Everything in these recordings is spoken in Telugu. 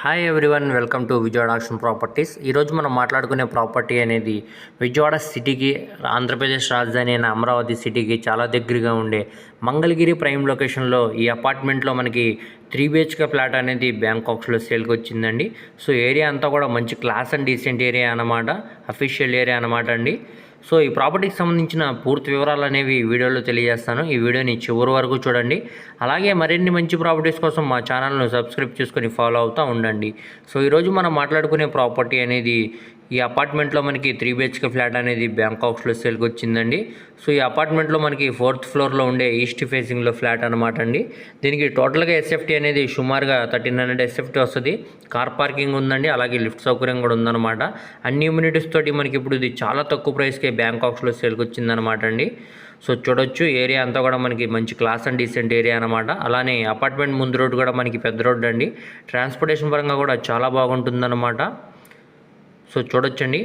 Hi everyone welcome to Vijayawada auction properties ఈరోజు మనం మాట్లాడుకునే ప్రాపర్టీ అనేది విజయవాడ సిటీకి ఆంధ్రప్రదేశ్ రాజధాని అయిన అమరావతి సిటీకి చాలా దగ్గరగా ఉండే మంగళగిరి ప్రైమ్ లొకేషన్లో ఈ అపార్ట్మెంట్లో మనకి త్రీ బిహెచ్కే ఫ్లాట్ అనేది బ్యాంకాక్స్లో సేల్కి వచ్చిందండి. సో ఏరియా అంతా కూడా మంచి క్లాస్ అండ్ డీసెంట్ ఏరియా అనమాట అఫీషియల్ ఏరియా అనమాట అండి. సో ఈ ప్రాపర్టీకి సంబంధించిన పూర్తి వివరాలు అనేవి వీడియోలో తెలియజేస్తాను. ఈ వీడియోని చివరి వరకు చూడండి. అలాగే మరిన్ని మంచి ప్రాపర్టీస్ కోసం మా ఛానల్ను సబ్స్క్రైబ్ చేసుకొని ఫాలో అవుతూ ఉండండి. సో ఈరోజు మనం మాట్లాడుకునే ప్రాపర్టీ అనేది ఈ అపార్ట్మెంట్లో మనకి త్రీ బిహెచ్కే ఫ్లాట్ అనేది బ్యాంకాక్స్లో సేల్కి వచ్చిందండి. సో ఈ అపార్ట్మెంట్లో మనకి ఫోర్త్ ఫ్లోర్లో ఉండే ఈస్ట్ ఫేసింగ్లో ఫ్లాట్ అనమాట అండి. దీనికి టోటల్గా ఎస్ఎఫ్టీ అనేది సుమారుగా థర్టీన్ హండ్రెడ్ ఎస్ఎఫ్టీ వస్తుంది. కార్ పార్కింగ్ ఉందండి అలాగే లిఫ్ట్ సౌకర్యం కూడా ఉందన్నమాట. అన్ని ఇమ్యూనిటీస్ తోటి మనకి ఇప్పుడు ఇది చాలా తక్కువ ప్రైస్కే బ్యాంకాక్స్లో సేల్కి వచ్చిందనమాట అండి. సో చూడొచ్చు ఏరియా అంతా కూడా మనకి మంచి క్లాస్ అండ్ డీసెంట్ ఏరియా అనమాట అలానే అపార్ట్మెంట్ ముందు రోడ్డు కూడా మనకి పెద్ద రోడ్డు అండి. ట్రాన్స్పోర్టేషన్ పరంగా కూడా చాలా బాగుంటుందన్నమాట. సో చూడొచ్చండి.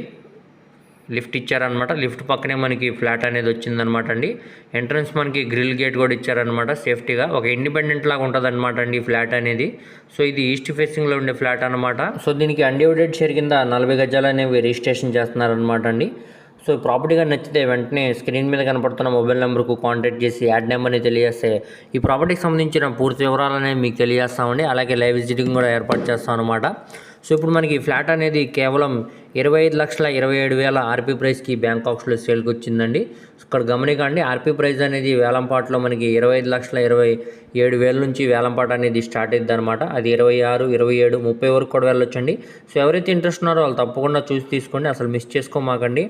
లిఫ్ట్ ఇచ్చారనమాట లిఫ్ట్ పక్కనే మనకి ఫ్లాట్ అనేది వచ్చిందనమాట అండి. ఎంట్రన్స్ మనకి గ్రిల్ గేట్ కూడా ఇచ్చారనమాట సేఫ్టీగా. ఒక ఇండిపెండెంట్ లాగా ఉంటుంది అనమాట అండి ఈ ఫ్లాట్ అనేది. సో ఇది ఈస్ట్ ఫేసింగ్లో ఉండే ఫ్లాట్ అనమాట సో దీనికి అన్డివైడెడ్ షేర్ కింద నలభై గజాలు అనేవి రిజిస్ట్రేషన్ చేస్తున్నారనమాట అండి. సో ప్రాపర్టీగా నచ్చితే వెంటనే స్క్రీన్ మీద కనపడుతున్న మొబైల్ నెంబర్కు కాంటాక్ట్ చేసి యాడ్ నెంబర్ని తెలియజేస్తే ఈ ప్రాపర్టీకి సంబంధించిన పూర్తి వివరాలనే మీకు తెలియజేస్తామండి. అలాగే లైవ్ విజిటింగ్ కూడా ఏర్పాటు చేస్తాం అనమాట సో ఇప్పుడు మనకి ఫ్లాట్ అనేది కేవలం ఇరవై ఐదు లక్షల ఇరవై ఏడు వేల ఆర్పీ ప్రైస్కి బ్యాంకాక్స్లో సేల్కి వచ్చిందండి. ఇక్కడ గమనికండి ఆర్పీ ప్రైస్ అనేది వేలంపాట్లో మనకి ఇరవై ఐదు లక్షల ఇరవై ఏడు వేల నుంచి వేలంపాట అనేది స్టార్ట్ అయింది అనమాట అది ఇరవై ఆరు ఇరవై ఏడు ముప్పై వరకు కూడా వెళ్ళొచ్చండి. సో ఎవరైతే ఇంట్రెస్ట్ ఉన్నారో వాళ్ళు తప్పకుండా చూసి తీసుకోండి. అసలు మిస్ చేసుకోమాకండి.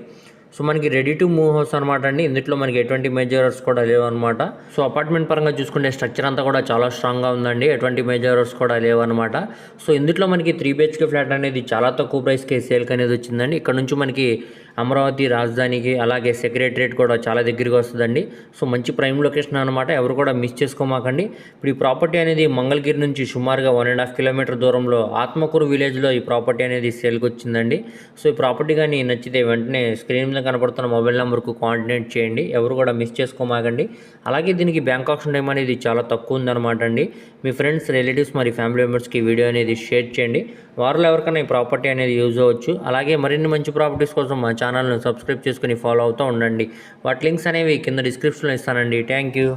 సో మనకి రెడీ టు మూవ్ హౌస్ అనమాట అండి. ఇందులో మనకి ఎటువంటి మేజర్స్ కూడా లేవన్నమాట. సో అపార్ట్మెంట్ పరంగా చూసుకుంటే స్ట్రక్చర్ అంతా కూడా చాలా స్ట్రాంగ్గా ఉందండి. ఎటువంటి మేజర్స్ కూడా లేవన్నమాట. సో ఇందులో మనకి త్రీ బిహెచ్కే ఫ్లాట్ అనేది చాలా తక్కువ ప్రైస్కి సేల్కి అనేది వచ్చిందండి. ఇక్కడ నుంచి మనకి అమరావతి రాజధానికి అలాగే సెక్రటరేట్ కూడా చాలా దగ్గరికి వస్తుందండి. సో మంచి ప్రైమ్ లొకేషన్ అనమాట ఎవరు కూడా మిస్ చేసుకోమాకండి. ఇప్పుడు ఈ ప్రాపర్టీ అనేది మంగళగిరి నుంచి సుమారుగా వన్ అండ్ హాఫ్ కిలోమీటర్ దూరంలో ఆత్మకూరు విలేజ్లో ఈ ప్రాపర్టీ అనేది సేల్కి వచ్చిందండి. సో ఈ ప్రాపర్టీ కానీ నచ్చితే వెంటనే స్క్రీన్ మీద కనపడుతున్న మొబైల్ నెంబర్కు కాంటాక్ట్ చేయండి. ఎవరు కూడా మిస్ చేసుకోమాకండి. అలాగే దీనికి బ్యాంక్ ఆప్షన్ టైం అనేది చాలా తక్కువ ఉందన్నమాట అండి. మీ ఫ్రెండ్స్ రిలేటివ్స్ మరి ఫ్యామిలీ మెంబర్స్కి వీడియో అనేది షేర్ చేయండి. వారిలో ఎవరికైనా ఈ ప్రాపర్టీ అనేది యూజ్ అవ్వచ్చు. అలాగే మరిన్ని మంచి ప్రాపర్టీస్ కోసం మా ఛానల్ను సబ్స్క్రైబ్ చేసుకుని ఫాలో అవుతూ ఉండండి. వాటి లింక్స్ అనేవి కింద డిస్క్రిప్షన్లో ఇస్తానండి. Thank you.